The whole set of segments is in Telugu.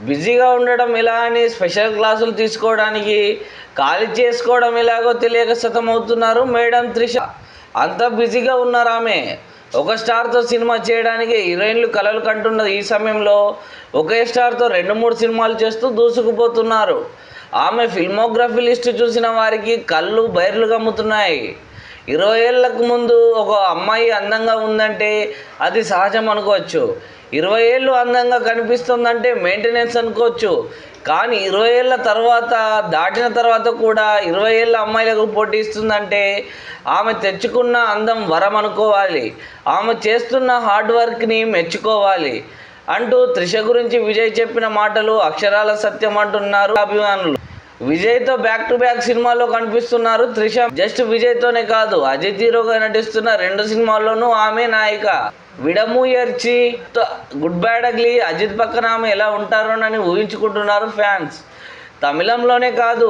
బిజీగా ఉండడం ఎలా అని స్పెషల్ క్లాసులు తీసుకోవడానికి ఖాళీ చేసుకోవడం ఎలాగో తెలియక సతమవుతున్నారు మేడం త్రిష. అంత బిజీగా ఉన్నారు ఆమె. ఒక స్టార్తో సినిమా చేయడానికి హీరోయిన్లు కలలు కంటున్న ఈ సమయంలో ఒకే స్టార్తో రెండు మూడు సినిమాలు చేస్తూ దూసుకుపోతున్నారు. ఆమె ఫిల్మోగ్రఫీ లిస్టు చూసిన వారికి కళ్ళు బైర్లు గమ్ముతున్నాయి. ఇరవై ఏళ్ళకు ముందు ఒక అమ్మాయి అందంగా ఉందంటే అది సహజం అనుకోవచ్చు. ఇరవై ఏళ్ళు అందంగా కనిపిస్తుందంటే మెయింటెనెన్స్ అనుకోవచ్చు. కానీ ఇరవై ఏళ్ళ తర్వాత దాటిన తర్వాత కూడా ఇరవై ఏళ్ళ అమ్మాయిలకు పోటీస్తుందంటే ఆమె తెచ్చుకున్న అందం వరం అనుకోవాలి. ఆమె చేస్తున్న హార్డ్ వర్క్ని మెచ్చుకోవాలి. అంటూ త్రిష గురించి విజయ్ చెప్పిన మాటలు అక్షరాల సత్యం అంటున్నారు అభిమానులు. విజయ్తో బ్యాక్ టు బ్యాక్ సినిమాల్లో కనిపిస్తున్నారు త్రిష. జస్ట్ విజయ్తోనే కాదు అజిత్ హీరోగా నటిస్తున్న రెండు సినిమాల్లోనూ ఆమె నాయిక. Vidaamuyarchi good bad ugly Ajith పక్కన ఆమె ఎలా ఉంటారోనని ఊహించుకుంటున్నారు ఫ్యాన్స్. తమిళంలోనే కాదు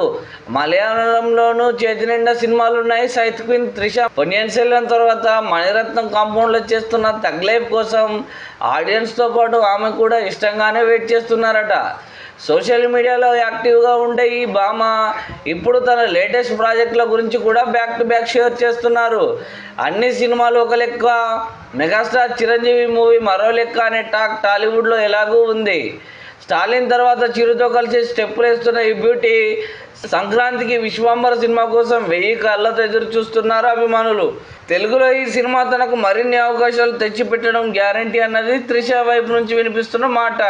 మలయాళంలోనూ చేతి నిండా సినిమాలు ఉన్నాయి సైత్ క్వీన్ త్రిష. పొన్యన్ సెల్వన్ తర్వాత మణిరత్నం కాంపౌండ్లో చేస్తున్న తగ్లైఫ్ కోసం ఆడియన్స్తో పాటు ఆమె కూడా ఇష్టంగానే వెయిట్ చేస్తున్నారట. సోషల్ మీడియాలో యాక్టివ్గా ఉండే ఈ భామ ఇప్పుడు తన లేటెస్ట్ ప్రాజెక్టుల గురించి కూడా బ్యాక్ టు బ్యాక్ షేర్ చేస్తున్నారు. అన్ని సినిమాలు ఒక లెక్క మెగాస్టార్ చిరంజీవి మూవీ మరో లెక్క అనే టాక్ టాలీవుడ్లో ఎలాగూ ఉంది. స్టాలిన్ తర్వాత చిరుతో కలిసి స్టెప్పులు వేస్తున్న ఈ బ్యూటీ సంక్రాంతికి విశ్వాంబర సినిమా కోసం వెయ్యి కళ్ళతో ఎదురు చూస్తున్నారు అభిమానులు. తెలుగులో ఈ సినిమా తనకు మరిన్ని అవకాశాలు తెచ్చిపెట్టడం గ్యారంటీ అన్నది త్రిష వైపు నుంచి వినిపిస్తున్న మాట.